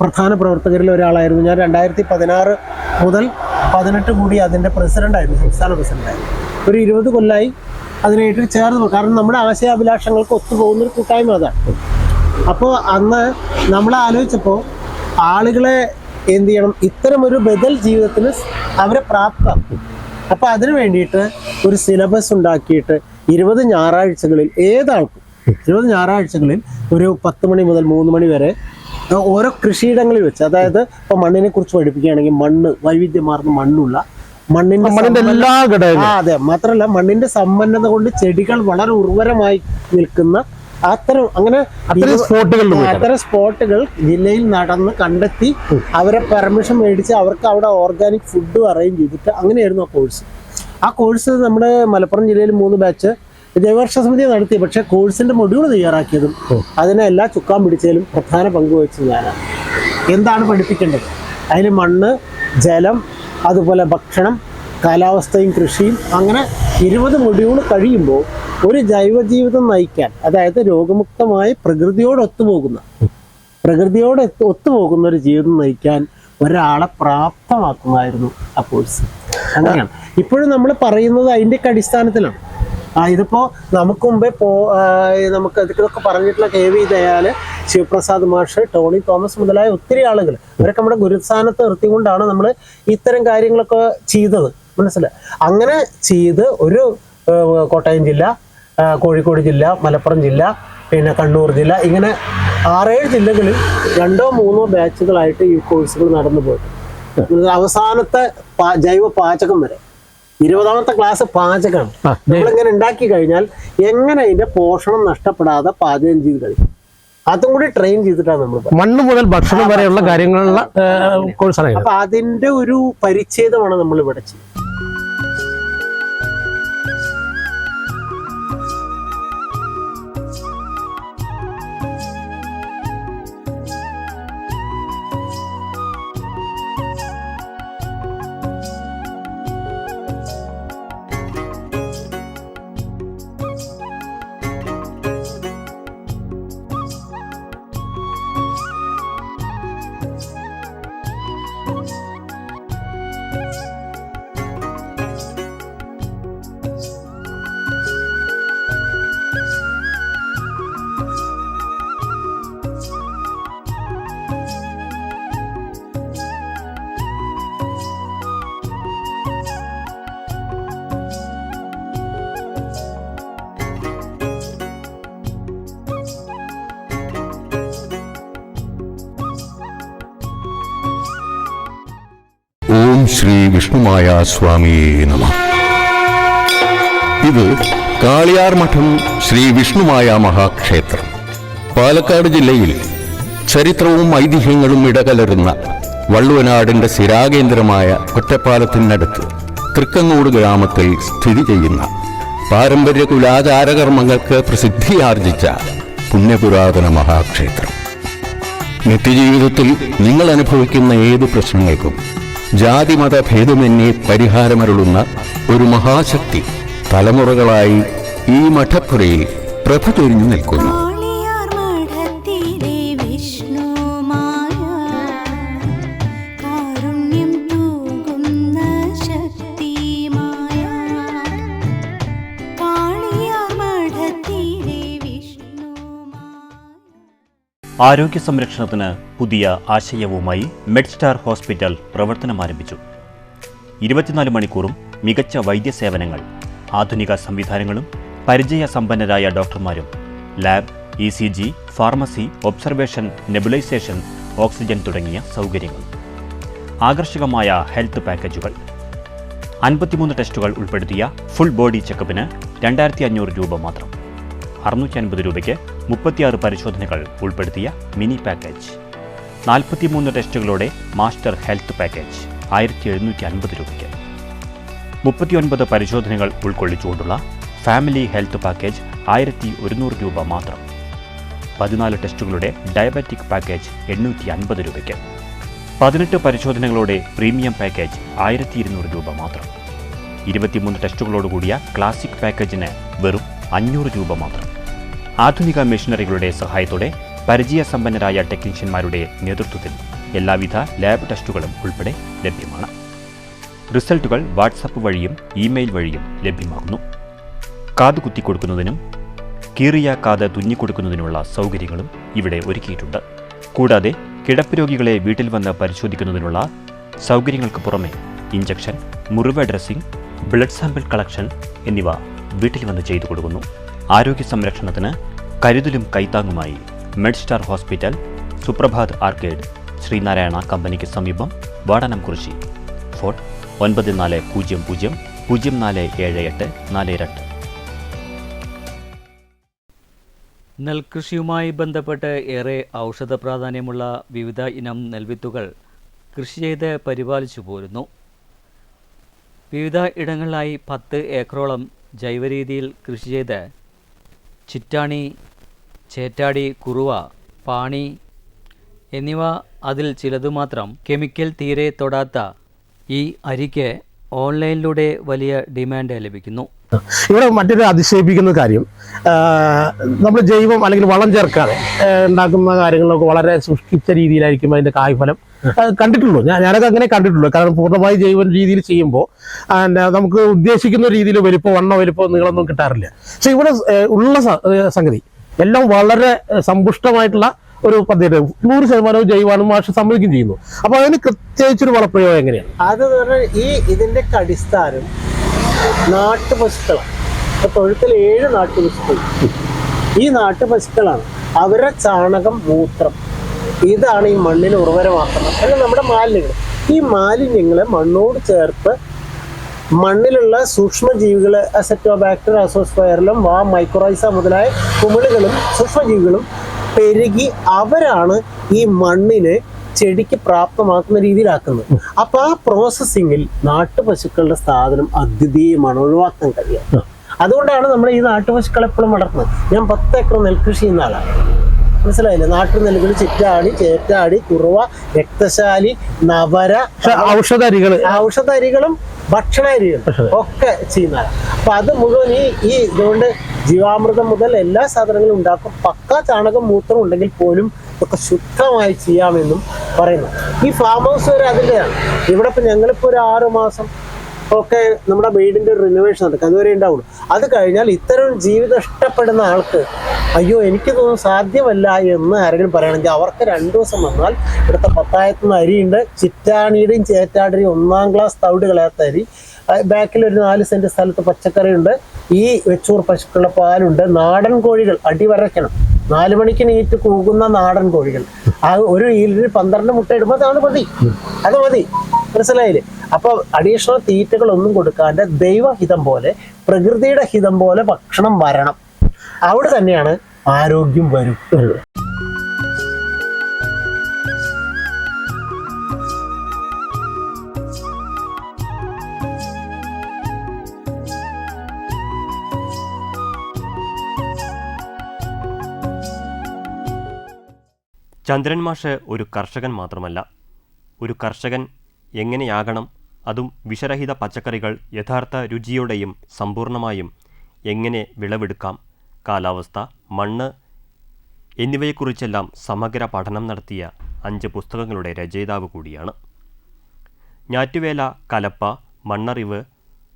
പ്രധാന പ്രവർത്തകരിൽ ഒരാളായിരുന്നു. ഞാൻ രണ്ടായിരത്തി പതിനാറ് മുതൽ പതിനെട്ട് കൂടി അതിന്റെ പ്രസിഡന്റായിരുന്നു സംസ്ഥാന പ്രസിഡന്റായിരുന്നു. ഒരു ഇരുപത് കൊല്ലായി അതിനായിട്ട് ചേർന്ന് കാരണം നമ്മുടെ ആശയാഭിലാഷങ്ങൾക്ക് ഒത്തുപോകുന്ന ഒരു കൂട്ടായ്മ അതാണ്. അപ്പോൾ അന്ന് നമ്മൾ ആലോചിച്ചപ്പോൾ ആളുകളെ എന്ത് ചെയ്യണം? ഇത്തരം ഒരു ബദൽ ജീവിതത്തിന് അവരെ പ്രാപ്തമാക്കും. അപ്പോൾ അതിനു വേണ്ടിയിട്ട് ഒരു സിലബസ് ഉണ്ടാക്കിയിട്ട് ഇരുപത് ഞായറാഴ്ചകളിൽ ഏതാൾക്കും ഇരുപത് ഞായറാഴ്ചകളിൽ ഒരു പത്ത് മണി മുതൽ മൂന്ന് മണി വരെ ഓരോ കൃഷിയിടങ്ങളിൽ വെച്ച് അതായത് ഇപ്പോൾ മണ്ണിനെ കുറിച്ച് പഠിപ്പിക്കുകയാണെങ്കിൽ മണ്ണ് വൈവിധ്യമാർന്ന മണ്ണുള്ള മണ്ണിന്റെ മണ്ണിന്റെ എല്ലാ ഘടകങ്ങളും. അതെ. മാത്രമല്ല മണ്ണിന്റെ സമ്പന്നത കൊണ്ട് ചെടികൾ വളരെ ഉർവരമായി നിൽക്കുന്ന അത്തരം അങ്ങനെ അത്തരം സ്പോട്ടുകൾ ജില്ലയിൽ നടന്ന് കണ്ടെത്തി അവരെ പെർമിഷൻ മേടിച്ച് അവർക്ക് അവിടെ ഓർഗാനിക് ഫുഡ് അറേഞ്ച് ചെയ്തിട്ട് അങ്ങനെയായിരുന്നു ആ കോഴ്സ്. ആ കോഴ്സ് നമ്മുടെ മലപ്പുറം ജില്ലയിൽ മൂന്ന് ബാച്ച് ജൈവവർഷ സമിതി നടത്തി. പക്ഷേ കോഴ്സിന്റെ മൊഡ്യൂൾ തയ്യാറാക്കിയതും അതിനെ എല്ലാ ചുക്കാൻ പിടിച്ചതിലും പ്രധാന പങ്ക് വഹിച്ചത് ഞാനാണ്. എന്താണ് പഠിപ്പിക്കേണ്ടത്? അതിൽ മണ്ണ് ജലം അതുപോലെ ഭക്ഷണം കാലാവസ്ഥയും കൃഷിയും അങ്ങനെ ഇരുപത് മൊഡ്യൂൾ കഴിയുമ്പോൾ ഒരു ജൈവജീവിതം നയിക്കാൻ അതായത് രോഗമുക്തമായി പ്രകൃതിയോട് ഒത്തുപോകുന്ന പ്രകൃതിയോട് ഒത്ത് ഒത്തുപോകുന്ന ഒരു ജീവിതം നയിക്കാൻ ഒരാളെ പ്രാപ്തമാക്കുന്നതായിരുന്നു ആ കോഴ്സ് അങ്ങനെയാണ്. ഇപ്പോഴും നമ്മൾ പറയുന്നത് അതിന്റെയൊക്കെ അടിസ്ഥാനത്തിലാണ്. ആ ഇതിപ്പോ നമുക്ക് മുമ്പേ പോ നമുക്ക് ഇതൊക്കെ പറഞ്ഞിട്ടുള്ള കെ വി ദയാൽ ശിവപ്രസാദ് മാഷ് ടോണി തോമസ് മുതലായ ഒത്തിരി ആളുകൾ ഇവരൊക്കെ നമ്മുടെ ഗുരുസ്ഥാനത്ത് നിർത്തിക്കൊണ്ടാണ് നമ്മൾ ഇത്തരം കാര്യങ്ങളൊക്കെ ചെയ്തത്. മനസ്സിലായി അങ്ങനെ ചെയ്ത് ഒരു കോട്ടയം ജില്ല കോഴിക്കോട് ജില്ല മലപ്പുറം ജില്ല പിന്നെ കണ്ണൂർ ജില്ല ഇങ്ങനെ ആറേഴ് ജില്ലകളിൽ രണ്ടോ മൂന്നോ ബാച്ചുകളായിട്ട് ഈ കോഴ്സുകൾ നടന്നു പോയിട്ട് അവസാനത്തെ ജൈവ പാചകം വരെ. ഇരുപതാമത്തെ ക്ലാസ് പാചകമാണ്. നമ്മളിങ്ങനെ ഉണ്ടാക്കി കഴിഞ്ഞാൽ എങ്ങനെ അതിന്റെ പോഷണം നഷ്ടപ്പെടാതെ പാചകം ചെയ്ത് കഴിക്കും? അതും കൂടി ട്രെയിൻ ചെയ്തിട്ടാണ് നമ്മൾ. മണ്ണ് മുതൽ ഭക്ഷണം വരെയുള്ള കാര്യങ്ങളുള്ള കോഴ്സാണ് അപ്പൊ അതിന്റെ ഒരു പരിച്ഛേദമാണ് നമ്മൾ ഇവിടെ ചെയ്യുന്നത്. ശ്രീ വിഷ്ണുമായ സ്വാമിയേ നമ. ഇത് കാളിയാർ മഠം ശ്രീ വിഷ്ണുമായ മഹാക്ഷേത്രം. പാലക്കാട് ജില്ലയിൽ ചരിത്രവും ഐതിഹ്യങ്ങളും ഇടകലരുന്ന വള്ളുവനാടിന്റെ സ്ഥിരാകേന്ദ്രമായ ഒറ്റപ്പാലത്തിനടുത്ത് തൃക്കങ്ങോട് ഗ്രാമത്തിൽ സ്ഥിതി ചെയ്യുന്ന പാരമ്പര്യ കുലാചാരകർമ്മങ്ങൾക്ക് പ്രസിദ്ധിയാർജിച്ച പുണ്യപുരാതന മഹാക്ഷേത്രം. നിത്യജീവിതത്തിൽ നിങ്ങൾ അനുഭവിക്കുന്ന ഏത് പ്രശ്നങ്ങൾക്കും ജാതിമത ഭേദമന്യേ പരിഹാരമരുളുന്ന ഒരു മഹാശക്തി തലമുറകളായി ഈ മഠപ്പുരയിൽ പ്രഭ ചൊരിഞ്ഞു നിൽക്കുന്നു. ആരോഗ്യ സംരക്ഷണത്തിന് പുതിയ ആശയവുമായി മെഡ്സ്റ്റാർ ഹോസ്പിറ്റൽ പ്രവർത്തനം ആരംഭിച്ചു. ഇരുപത്തിനാല് മണിക്കൂറും മികച്ച വൈദ്യസേവനങ്ങൾ ആധുനിക സംവിധാനങ്ങളും പരിചയ സമ്പന്നരായ ഡോക്ടർമാരും lab E C G pharmacy observation nebulisation oxygen തുടങ്ങിയ സൗകര്യങ്ങൾ. ആകർഷകമായ ഹെൽത്ത് പാക്കേജുകൾ. അൻപത്തിമൂന്ന് ടെസ്റ്റുകൾ ഉൾപ്പെടുത്തിയ ഫുൾ ബോഡി ചെക്കപ്പിന് രണ്ടായിരത്തി അഞ്ഞൂറ് രൂപ മാത്രം. അറുന്നൂറ്റി അൻപത് രൂപയ്ക്ക് മുപ്പത്തിയാറ് പരിശോധനകൾ ഉൾപ്പെടുത്തിയ മിനി പാക്കേജ്. നാൽപ്പത്തിമൂന്ന് ടെസ്റ്റുകളോടെ മാസ്റ്റർ ഹെൽത്ത് പാക്കേജ് ആയിരത്തി എഴുന്നൂറ്റി അൻപത് രൂപയ്ക്ക്. മുപ്പത്തിയൊൻപത് പരിശോധനകൾ ഉൾക്കൊള്ളിച്ചുകൊണ്ടുള്ള ഫാമിലി ഹെൽത്ത് പാക്കേജ് ആയിരത്തി ഒരുന്നൂറ് രൂപ മാത്രം. പതിനാല് ടെസ്റ്റുകളുടെ ഡയബറ്റിക് പാക്കേജ് എണ്ണൂറ്റി അൻപത് രൂപയ്ക്ക്. പതിനെട്ട് പരിശോധനകളോടെ പ്രീമിയം പാക്കേജ് ആയിരത്തി ഇരുന്നൂറ് രൂപ മാത്രം. ഇരുപത്തിമൂന്ന് ടെസ്റ്റുകളോടുകൂടിയ ക്ലാസിക് പാക്കേജിന് വെറും അഞ്ഞൂറ് രൂപ മാത്രം. ആധുനിക മെഷീനറികളുടെ സഹായത്തോടെ പരിചയസമ്പന്നരായ ടെക്നീഷ്യന്മാരുടെ നേതൃത്വത്തിൽ എല്ലാവിധ ലാബ് ടെസ്റ്റുകളും ഉൾപ്പെടെ ലഭ്യമാണ്. റിസൾട്ടുകൾ വാട്സപ്പ് വഴിയും ഇമെയിൽ വഴിയും ലഭ്യമാകുന്നു. കാത് കുത്തിക്കൊടുക്കുന്നതിനും കീറിയ കാത് തുന്നിക്കൊടുക്കുന്നതിനുള്ള സൗകര്യങ്ങളും ഇവിടെ ഒരുക്കിയിട്ടുണ്ട്. കൂടാതെ കിടപ്പ് രോഗികളെ വീട്ടിൽ വന്ന് പരിശോധിക്കുന്നതിനുള്ള സൗകര്യങ്ങൾക്ക് പുറമെ ഇഞ്ചക്ഷൻ മുറിവ് ഡ്രസ്സിംഗ് ബ്ലഡ് സാമ്പിൾ കളക്ഷൻ എന്നിവ വീട്ടിൽ വന്ന് ചെയ്തു കൊടുക്കുന്നു. ആരോഗ്യ സംരക്ഷണത്തിന് കരുതലും കൈത്താങ്ങുമായി Medstar hospital Suprabhat arcade Sreenarayana കമ്പനിക്ക് സമീപം വാടനം കുറിച്ചി ഫോൺ ഒൻപത് നാല് പൂജ്യം പൂജ്യം പൂജ്യം നാല് ഏഴ് എട്ട് നാല് രണ്ട്. നെൽകൃഷിയുമായി ബന്ധപ്പെട്ട് ഏറെ ഔഷധ പ്രാധാന്യമുള്ള വിവിധ ഇനം നെൽവിത്തുകൾ കൃഷി ചെയ്ത് പരിപാലിച്ചു പോരുന്നു. വിവിധ ഇടങ്ങളിലായി പത്ത് ഏക്കറോളം ജൈവരീതിയിൽ കൃഷി ചെയ്ത് ചിറ്റാണി ചേറ്റാടി കുറുവ പാണി എന്നിവ അതിൽ ചിലതു മാത്രം. കെമിക്കൽ തീരെ തൊടാത്ത ഈ അരിക്ക് ഓൺലൈനിലൂടെ വലിയ ഡിമാൻഡ് ലഭിക്കുന്നു. ഇവിടെ മറ്റൊരു അതിശയിപ്പിക്കുന്ന കാര്യം നമ്മൾ ജൈവം അല്ലെങ്കിൽ വളം ചേർക്കാതെ ഉണ്ടാക്കുന്ന കാര്യങ്ങളൊക്കെ വളരെ സൂക്ഷിച്ച രീതിയിലായിരിക്കും അതിന്റെ കായ്ഫലം. കണ്ടിട്ടുള്ളൂ. ഞാൻ ഞാനൊക്കെ അങ്ങനെ കണ്ടിട്ടുള്ളൂ. കാരണം പൂർണമായി ജൈവ രീതിയിൽ ചെയ്യുമ്പോൾ നമുക്ക് ഉദ്ദേശിക്കുന്ന രീതിയിൽ വലിപ്പം വണ്ണ വലിപ്പം നീളമൊന്നും കിട്ടാറില്ല. പക്ഷെ ഇവിടെ ഉള്ള സംഗതി എല്ലാം വളരെ സമ്പുഷ്ടമായിട്ടുള്ള ഒരു പദ്ധതി നൂറ് ശതമാനവും ജൈവാണ് മാഷ് സമ്മതിക്കുകയും ചെയ്യുന്നു. അപ്പൊ അതിന് പ്രത്യേകിച്ചൊരു വളപ്രയോഗം എങ്ങനെയാണ്? അത് ഈ ഇതിന്റെ അടിസ്ഥാനം നാട്ടുപശുക്കളാണ്. തൊഴുത്തിൽ ഏഴ് നാട്ടുപശുക്കൾ ഈ നാട്ടുപശുക്കളാണ് അവരുടെ ചാണകം മൂത്രം. ഇതാണ് ഈ മണ്ണിന് ഉർവരമാക്കുന്നത്. അല്ല നമ്മുടെ മാലിന്യങ്ങൾ. ഈ മാലിന്യങ്ങളെ മണ്ണോട് ചേർത്ത് മണ്ണിലുള്ള സൂക്ഷ്മജീവികളെ അസറ്റോബാക്ടർ അസോസ്ഫയറിലും വാ മൈക്രോറൈസ മുതലായ കുമിളുകളും സൂക്ഷ്മജീവികളും പെരുകി അവരാണ് ഈ മണ്ണിനെ ചെടിക്ക് പ്രാപ്തമാക്കുന്ന രീതിയിലാക്കുന്നത്. അപ്പൊ ആ പ്രോസസ്സിങ്ങിൽ നാട്ടുപശുക്കളുടെ സാധനം അദ്വിതീയമാണ് ഒഴിവാക്കാൻ കഴിയുക അതുകൊണ്ടാണ് നമ്മൾ ഈ നാട്ടുപശുക്കളെ വളർത്തുന്നത്. ഞാൻ പത്ത് ഏക്കർ നെൽകൃഷി ചെയ്യുന്ന ആളാണ്. മനസ്സിലായില്ലേ? നാട്ടു നെല്ലുകൾ ചിറ്റാടി ചേറ്റാടി കുറവ രക്തശാലി നവര ഔഷധരികൾ ഔഷധ അരികൾ ഔഷധ അരികളും ഭക്ഷണ അരികളും ഒക്കെ ചെയ്യുന്ന അപ്പൊ അത് മുഴുവൻ ഈ ഈ ഇതുകൊണ്ട് ജീവാമൃതം മുതൽ എല്ലാ സാധനങ്ങളും ഉണ്ടാക്കും. പക്ക ചാണകം മൂത്രം ഉണ്ടെങ്കിൽ പോലും ഒക്കെ ശുദ്ധമായി ചെയ്യാമെന്നും പറയുന്നു. ഈ ഫാം ഹൗസ് വരെ അതിന്റെയാണ്. ഇവിടെ ഇപ്പൊ ഞങ്ങളിപ്പോ ഒരു ആറ് മാസം ഒക്കെ നമ്മുടെ വീടിന്റെ റിനോവേഷൻ നടക്കും. അതുവരെ ഉണ്ടാവുള്ളൂ. അത് കഴിഞ്ഞാൽ ഇത്തരം ജീവിതം ഇഷ്ടപ്പെടുന്ന ആൾക്ക് അയ്യോ എനിക്ക് തോന്നുന്നു സാധ്യമല്ല എന്ന് ആരെങ്കിലും പറയുകയാണെങ്കിൽ അവർക്ക് രണ്ടു ദിവസം വന്നാൽ ഇവിടുത്തെ പത്തായത്തുനിന്ന് അരിയുണ്ട്. ചിറ്റാണിയുടെയും ചേറ്റാടിയുടെയും ഒന്നാം ക്ലാസ് തവിട് കളയാത്ത അരി. ബാക്കിൽ ഒരു നാല് സെന്റ് സ്ഥലത്ത് പച്ചക്കറി ഉണ്ട് ഈ വെച്ചൂർ പശുക്കളുടെ പാലുണ്ട്. നാടൻ കോഴികൾ അടിവരയ്ക്കണം നാല് മണിക്ക് നീറ്റ് കൂകുന്ന നാടൻ കോഴികൾ. ആ ഒരു ഈലിന് പന്ത്രണ്ട് മുട്ട ഇടുമ്പോൾ അതാണ് മതി. അത് മതി. മനസ്സിലായില്ലേ? അപ്പൊ അഡീഷണൽ തീറ്റകളൊന്നും കൊടുക്കാതെ ദൈവഹിതം പോലെ പ്രകൃതിയുടെ ഹിതം പോലെ ഭക്ഷണം വരണം. അവിടെ തന്നെയാണ് ആരോഗ്യം വരും ചന്ദ്രൻ മാഷ് ഒരു കർഷകൻ മാത്രമല്ല. ഒരു കർഷകൻ എങ്ങനെയാകണം? അതും വിഷരഹിത പച്ചക്കറികൾ യഥാർത്ഥ രുചിയോടെയും സമ്പൂർണമായും എങ്ങനെ വിളവെടുക്കാം? കാലാവസ്ഥ മണ്ണ് എന്നിവയെക്കുറിച്ചെല്ലാം സമഗ്ര പഠനം നടത്തിയ അഞ്ച് പുസ്തകങ്ങളുടെ രചയിതാവ് കൂടിയാണ്. ഞാറ്റുവേല കലപ്പ മണ്ണറിവ്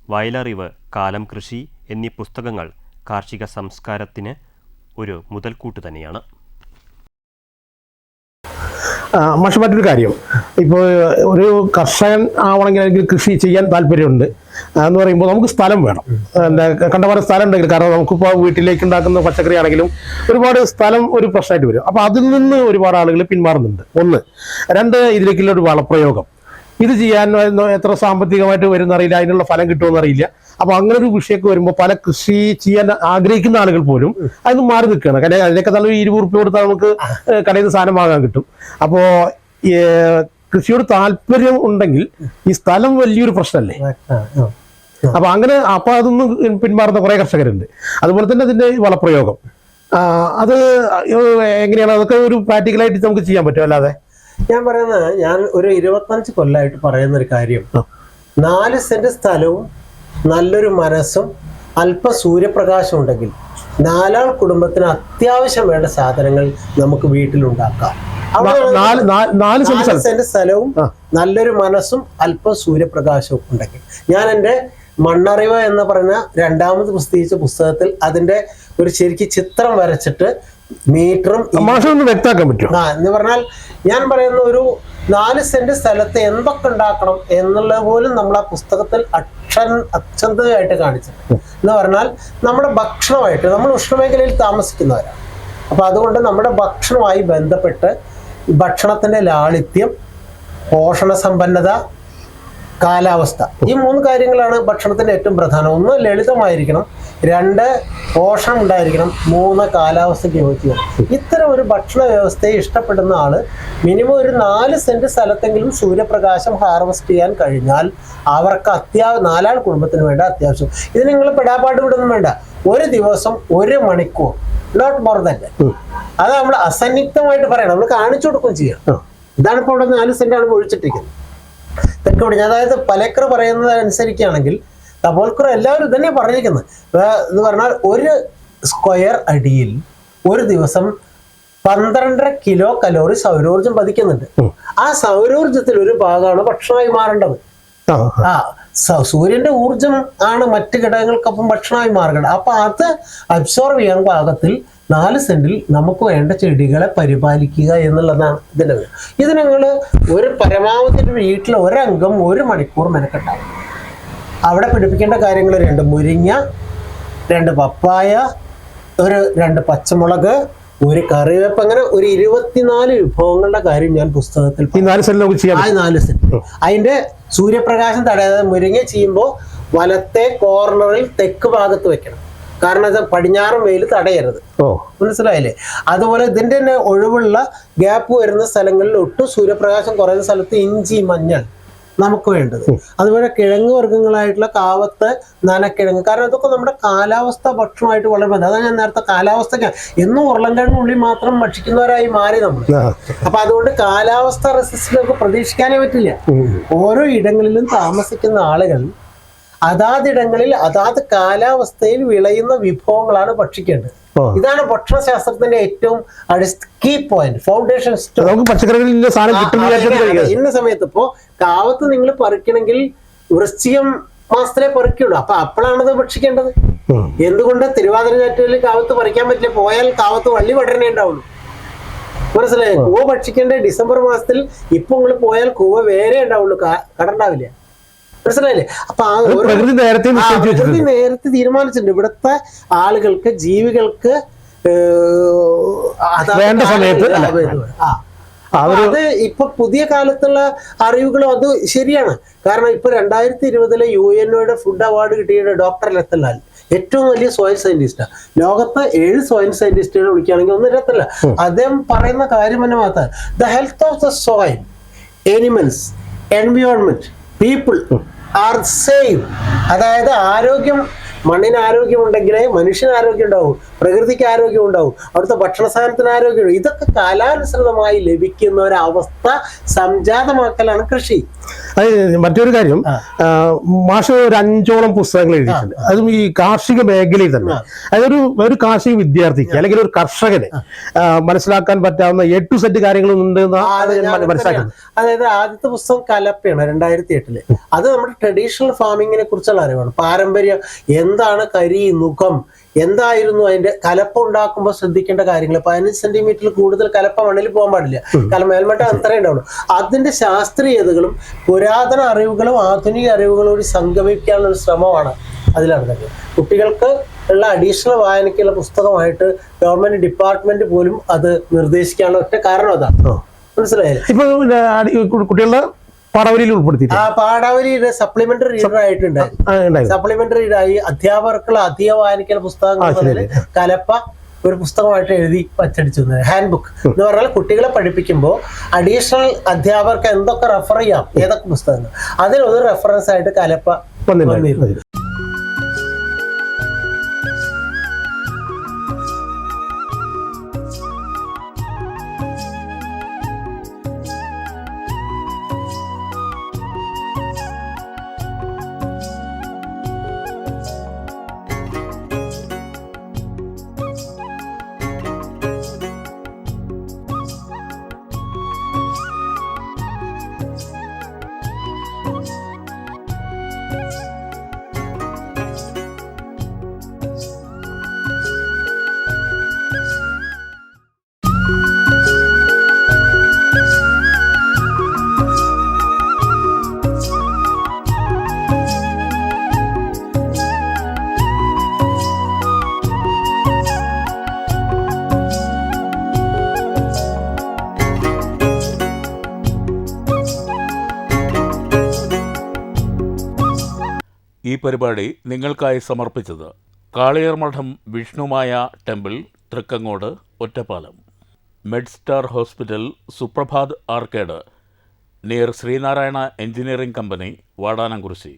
വയലറിവ് കാലം കൃഷി എന്നീ പുസ്തകങ്ങൾ കാർഷിക സംസ്കാരത്തിന് ഒരു മുതൽക്കൂട്ട് തന്നെയാണ്. പക്ഷെ മറ്റൊരു കാര്യം. ഇപ്പോൾ ഒരു കർഷകൻ ആവണമെങ്കിൽ അല്ലെങ്കിൽ കൃഷി ചെയ്യാൻ താല്പര്യമുണ്ട്. എന്ന് പറയുമ്പോൾ നമുക്ക് സ്ഥലം വേണം. എന്താ കണ്ടമാനം സ്ഥലം ഉണ്ടെങ്കിൽ കാരണം നമുക്കിപ്പോൾ വീട്ടിലേക്ക് ഉണ്ടാക്കുന്ന പച്ചക്കറി ആണെങ്കിലും ഒരുപാട് സ്ഥലം ഒരു പ്രശ്നമായിട്ട് വരും. അപ്പോൾ അതിൽ നിന്ന് ഒരുപാട് ആളുകൾ പിന്മാറുന്നുണ്ട്. ഒന്ന് രണ്ട് ഇതിലേക്കുള്ള ഒരു വളപ്രയോഗം. ഇത് ചെയ്യാൻ എത്ര സാമ്പത്തികമായിട്ട് വരുന്നറിയില്ല അതിനുള്ള ഫലം കിട്ടുമെന്ന് അറിയില്ല. അപ്പൊ അങ്ങനെ ഒരു വിഷയമൊക്കെ വരുമ്പോൾ പല കൃഷി ചെയ്യാൻ ആഗ്രഹിക്കുന്ന ആളുകൾ പോലും അതിന് മാറി നിൽക്കുകയാണ്. കാര്യം അതിനൊക്കെ നല്ല ഇരുപത് റുപ്യ കൊടുത്താൽ നമുക്ക് കടയിൽ നിന്ന് സാധനം വാങ്ങാൻ കിട്ടും. അപ്പോ കൃഷിയോട് താല്പര്യം ഉണ്ടെങ്കിൽ ഈ സ്ഥലം വലിയൊരു പ്രശ്നമല്ലേ. അപ്പൊ അങ്ങനെ അപ്പൊ അതൊന്നും പിന്മാറുന്ന കുറെ കർഷകരുണ്ട്. അതുപോലെ തന്നെ അതിന്റെ വളപ്രയോഗം. അത് എങ്ങനെയാണ്? അതൊക്കെ ഒരു പ്രാക്ടിക്കലായിട്ട് നമുക്ക് ചെയ്യാൻ പറ്റും അല്ലാതെ? ഞാൻ പറയുന്നത് ഞാൻ ഒരു ഇരുപത്തഞ്ച് കൊല്ലമായിട്ട് പറയുന്ന ഒരു കാര്യം. നാല് സെന്റ് സ്ഥലവും നല്ലൊരു മനസ്സും അല്പ സൂര്യപ്രകാശം ഉണ്ടെങ്കിൽ നാലാൾ കുടുംബത്തിന് അത്യാവശ്യം വേണ്ട സാധനങ്ങൾ നമുക്ക് വീട്ടിലുണ്ടാക്കാം. നാല് സെന്റ് സ്ഥലവും നല്ലൊരു മനസ്സും അല്പം സൂര്യപ്രകാശവും ഉണ്ടെങ്കിൽ. ഞാൻ എന്റെ മണ്ണറിവ് എന്ന് പറഞ്ഞ രണ്ടാമത് പ്രസിദ്ധീകരിച്ച പുസ്തകത്തിൽ അതിന്റെ ഒരു ശരിക്ക് ചിത്രം വരച്ചിട്ട് മീറ്ററും വ്യക്തമാക്കാൻ പറ്റും ആ എന്ന് പറഞ്ഞാൽ ഞാൻ പറയുന്ന ഒരു നാല് സെന്റ് സ്ഥലത്ത് എന്തൊക്കെ ഉണ്ടാക്കണം എന്നുള്ളത് പോലും നമ്മൾ ആ പുസ്തകത്തിൽ അക്ഷൻ അക്ഷന്തമായിട്ട് കാണിച്ചിട്ടുണ്ട്. എന്ന് പറഞ്ഞാൽ നമ്മുടെ ഭക്ഷണമായിട്ട് നമ്മൾ ഉഷ്ണമേഖലയിൽ താമസിക്കുന്നവരാണ് അപ്പൊ അതുകൊണ്ട് നമ്മുടെ ഭക്ഷണവുമായി ബന്ധപ്പെട്ട് ഭക്ഷണത്തിന്റെ ലാളിത്യം പോഷണ സമ്പന്നത കാലാവസ്ഥ ഈ മൂന്ന് കാര്യങ്ങളാണ് ഭക്ഷണത്തിന്റെ ഏറ്റവും പ്രധാനം. ഒന്ന് ലളിതമായിരിക്കണം. രണ്ട് പോഷണം ഉണ്ടായിരിക്കണം മൂന്ന് കാലാവസ്ഥയ്ക്ക് യോജിക്കുക ഇത്തരം ഒരു ഭക്ഷണ വ്യവസ്ഥയെ ഇഷ്ടപ്പെടുന്ന ആൾ മിനിമം ഒരു നാല് സെന്റ് സ്ഥലത്തെങ്കിലും സൂര്യപ്രകാശം ഹാർവെസ്റ്റ് ചെയ്യാൻ കഴിഞ്ഞാൽ അവർക്ക് അത്യാവശ്യം നാലാൾ കുടുംബത്തിന് വേണ്ട അത്യാവശ്യം. ഇത് നിങ്ങൾ പെടാപ്പാട് വിടൊന്നും വേണ്ട. ഒരു ദിവസം ഒരു മണിക്കൂർ. നോട്ട് മോർ ദൻ അത് നമ്മൾ അസന്നിഗ്ധമായിട്ട് പറയണം. നമ്മൾ കാണിച്ചു കൊടുക്കുകയും ചെയ്യണം ഇതാണ് ഇപ്പോൾ ഇവിടെ നാല് സെന്റാണ് ഒഴിച്ചിട്ടിരിക്കുന്നത്. ഞാൻ അതായത് പലക്കർ പറയുന്നത് അനുസരിക്കുകയാണെങ്കിൽ തപോൽക്കർ എല്ലാവരും തന്നെ പറഞ്ഞിരിക്കുന്നത് എന്ന് പറഞ്ഞാൽ ഒരു സ്ക്വയർ അടിയിൽ ഒരു ദിവസം പന്ത്രണ്ടര കിലോ കലോറി സൗരോർജം പതിക്കുന്നുണ്ട്. ആ സൗരോർജത്തിൽ ഒരു ഭാഗമാണ് ഭക്ഷണമായി മാറേണ്ടത്. ആ. സൂര്യന്റെ ഊർജം ആണ് മറ്റ് ഘടകങ്ങൾക്കൊപ്പം ഭക്ഷണമായി മാറുന്നത്. അപ്പൊ അത് അബ്സോർവ് ചെയ്യാൻ പാകത്തിൽ നാല് സെന്റിൽ നമുക്ക് വേണ്ട ചെടികളെ പരിപാലിക്കുക എന്നുള്ളതാണ് ഇതിന്റെ വേണം ഇത് നിങ്ങൾ ഒരു പരമാവധി ഒരു വീട്ടിൽ ഒരംഗം ഒരു മണിക്കൂർ മെനക്കെട്ടാവും അവിടെ പിടിപ്പിക്കേണ്ട കാര്യങ്ങൾ രണ്ട്. മുരിങ്ങ രണ്ട് പപ്പായ ഒരു രണ്ട് പച്ചമുളക് ഒരു കറിവേപ്പ്. അങ്ങനെ ഒരു ഇരുപത്തിനാല് വിഭവങ്ങളുടെ കാര്യം ഞാൻ പുസ്തകത്തിൽ ഈ നാല് നാല് സെന്റ് അതിന്റെ സൂര്യപ്രകാശം തടയാതെ മുരിങ്ങ ചെയ്യുമ്പോൾ വലത്തെ കോർണറിൽ തെക്ക് ഭാഗത്ത് വെക്കണം. കാരണം അത് പടിഞ്ഞാറും വെയിൽ തടയരുത്. മനസ്സിലായില്ലേ? അതുപോലെ ഇതിന്റെ തന്നെ ഒഴിവുള്ള ഗ്യാപ്പ് വരുന്ന സ്ഥലങ്ങളിൽ ഒട്ടും സൂര്യപ്രകാശം കുറയുന്ന സ്ഥലത്ത് ഇഞ്ചി മഞ്ഞൾ നമുക്ക് വേണ്ടത്. അതുപോലെ കിഴങ്ങ് വർഗങ്ങളായിട്ടുള്ള കാവത്ത് നനക്കിഴങ്ങ് കാരണം അതൊക്കെ നമ്മുടെ കാലാവസ്ഥ ഭക്ഷണമായിട്ട് വളരെ ബന്ധം. അതാണ് ഞാൻ നേരത്തെ കാലാവസ്ഥ എന്നും ഉരുളൻകിഴങ്ങുള്ളിൽ മാത്രം ഭക്ഷിക്കുന്നവരായി മാറി നമ്മൾ. അപ്പൊ അതുകൊണ്ട് കാലാവസ്ഥ റെസിസ്റ്റൻസ് പ്രതീക്ഷിക്കാനേ പറ്റില്ല. ഓരോ ഇടങ്ങളിലും താമസിക്കുന്ന ആളുകൾ അതാതിടങ്ങളിൽ അതാത് കാലാവസ്ഥയിൽ വിളയുന്ന വിഭവങ്ങളാണ് ഭക്ഷിക്കേണ്ടത്. ഇതാണ് ഭക്ഷണശാസ്ത്രത്തിന്റെ ഏറ്റവും കീ പോയിന്റ് ഫൗണ്ടേഷൻ ഇന്ന സമയത്ത് ഇപ്പോ കാവത്ത് നിങ്ങൾ പറിക്കണമെങ്കിൽ വൃശ്ചികം മാസത്തിലെ പറിക്കുള്ളൂ. അപ്പൊ അപ്പോഴാണത് ഭക്ഷിക്കേണ്ടത്. എന്തുകൊണ്ട് തിരുവാതിര ചാറ്റുകളിൽ കാവത്ത് പറിക്കാൻ പറ്റില്ല? പോയാൽ കാവത്ത് വള്ളി പടരണേ ഉണ്ടാവുള്ളൂ. മനസ്സിലായോ? കൂവ ഭക്ഷിക്കേണ്ട ഡിസംബർ മാസത്തിൽ ഇപ്പൊ നിങ്ങൾ പോയാൽ കൂവ വേറെ ഉണ്ടാവുള്ളൂ. കടണ്ടാവില്ല. മനസ്സിലായില്ലേ? അപ്പൊ ആ പ്രകൃതി നേരത്തെ പ്രകൃതി നേരത്തെ തീരുമാനിച്ചിട്ടുണ്ട്. ഇവിടുത്തെ ആളുകൾക്ക് ജീവികൾക്ക് വേണ്ട സമയത്ത് അത് ഇപ്പൊ പുതിയ കാലത്തുള്ള അറിവുകളും അത് ശരിയാണ്. കാരണം ഇപ്പൊ രണ്ടായിരത്തി ഇരുപതിലെ യു എൻ ഒയുടെ ഫുഡ് അവാർഡ് കിട്ടിയ ഡോക്ടർ രത്തൻലാൽ ഏറ്റവും വലിയ സോയിൽ സയന്റിസ്റ്റാണ് ലോകത്തെ ഏഴ് സോയിൽ സയന്റിസ്റ്റുകളെ വിളിക്കുകയാണെങ്കിൽ ഒന്നും രത്തല്ല. അദ്ദേഹം പറയുന്ന കാര്യം തന്നെ മാത്രം. The health of the soil animals environment people are save അതായത് ആരോഗ്യം മണ്ണിന് ആരോഗ്യമുണ്ടെങ്കിലേ മനുഷ്യന് ആരോഗ്യം ഉണ്ടാവും. പ്രകൃതിക്ക് ആരോഗ്യം ഉണ്ടാവും. അവിടുത്തെ ഭക്ഷണ സാധനത്തിന് ആരോഗ്യം ഇതൊക്കെ കാലാനുസൃതമായി ലഭിക്കുന്ന ഒരവസ്ഥ സംജാതമാക്കലാണ് കൃഷി. അത് മറ്റൊരു കാര്യം മാഷ ഒരു അഞ്ചോളം പുസ്തകങ്ങൾ എഴുതിയിട്ടുണ്ട്. അതും ഈ കാർഷിക മേഖലയിൽ തന്നെ. അതൊരു ഒരു കാർഷിക വിദ്യാർത്ഥിക്ക് അല്ലെങ്കിൽ ഒരു കർഷകന് മനസ്സിലാക്കാൻ പറ്റാവുന്ന എ ടു സെറ്റ് കാര്യങ്ങളുണ്ട് മനസ്സിലാക്കുന്നത്. അതായത് ആദ്യത്തെ പുസ്തകം കലപ്പയാണ് രണ്ടായിരത്തി എട്ടിൽ അത് നമ്മുടെ ട്രഡീഷണൽ ഫാമിങ്ങിനെ കുറിച്ചുള്ള അറിവാണ്. പാരമ്പര്യം എന്താണ് കരി നുഖം എന്തായിരുന്നു അതിന്റെ കലപ്പ ഉണ്ടാക്കുമ്പോൾ ശ്രദ്ധിക്കേണ്ട കാര്യങ്ങൾ പതിനഞ്ച് സെന്റിമീറ്ററിൽ കൂടുതൽ കലപ്പ മണ്ണിൽ പോകാൻ പാടില്ല. കാരണം മേൽമട്ടം അത്രേ ഉണ്ടാവുള്ളൂ. അതിന്റെ ശാസ്ത്രീയതകളും പുരാതന അറിവുകളും ആധുനിക അറിവുകളും കൂടി സംഗമിക്കാനുള്ള ഒരു ശ്രമമാണ് അതിലാണ് തന്നെ കുട്ടികൾക്ക് ഉള്ള അഡീഷണൽ വായനയ്ക്കുള്ള പുസ്തകമായിട്ട് ഗവൺമെന്റ് ഡിപ്പാർട്ട്മെന്റ് പോലും അത് നിർദ്ദേശിക്കാനുള്ള ഒറ്റ കാരണം അതാണ്. മനസ്സിലായില്ലേ? ഇപ്പൊ കുട്ടികളുടെ പടവലിയിൽ ഉൾപ്പെടുത്തി ആ സപ്ലിമെന്ററി റീഡർ ആയിട്ടുണ്ടായിരുന്നു. സപ്ലിമെന്ററി ആയി അധ്യാപകർക്കുള്ള അധിക വായനയ്ക്കുള്ള പുസ്തകങ്ങൾ കലപ്പ ഒരു പുസ്തകമായിട്ട് എഴുതി അച്ചടിച്ചു ഹാൻഡ് ബുക്ക് എന്ന് പറഞ്ഞാൽ കുട്ടികളെ പഠിപ്പിക്കുമ്പോൾ അഡീഷണൽ അധ്യാപകർക്ക് എന്തൊക്കെ റെഫർ ചെയ്യാം? ഏതൊക്കെ പുസ്തകങ്ങൾ? അതിലൊരു റെഫറൻസ് ആയിട്ട് കലപ്പ വന്നിരുന്നു. പരിപാടി നിങ്ങൾക്കായി സമർപ്പിച്ചത് Kaliyar Madam Vishnumaya temple Thrikkangode Ottapalam. Medstar hospital Suprabhat arcade near Sreenarayana engineering company Vadanamkurissi.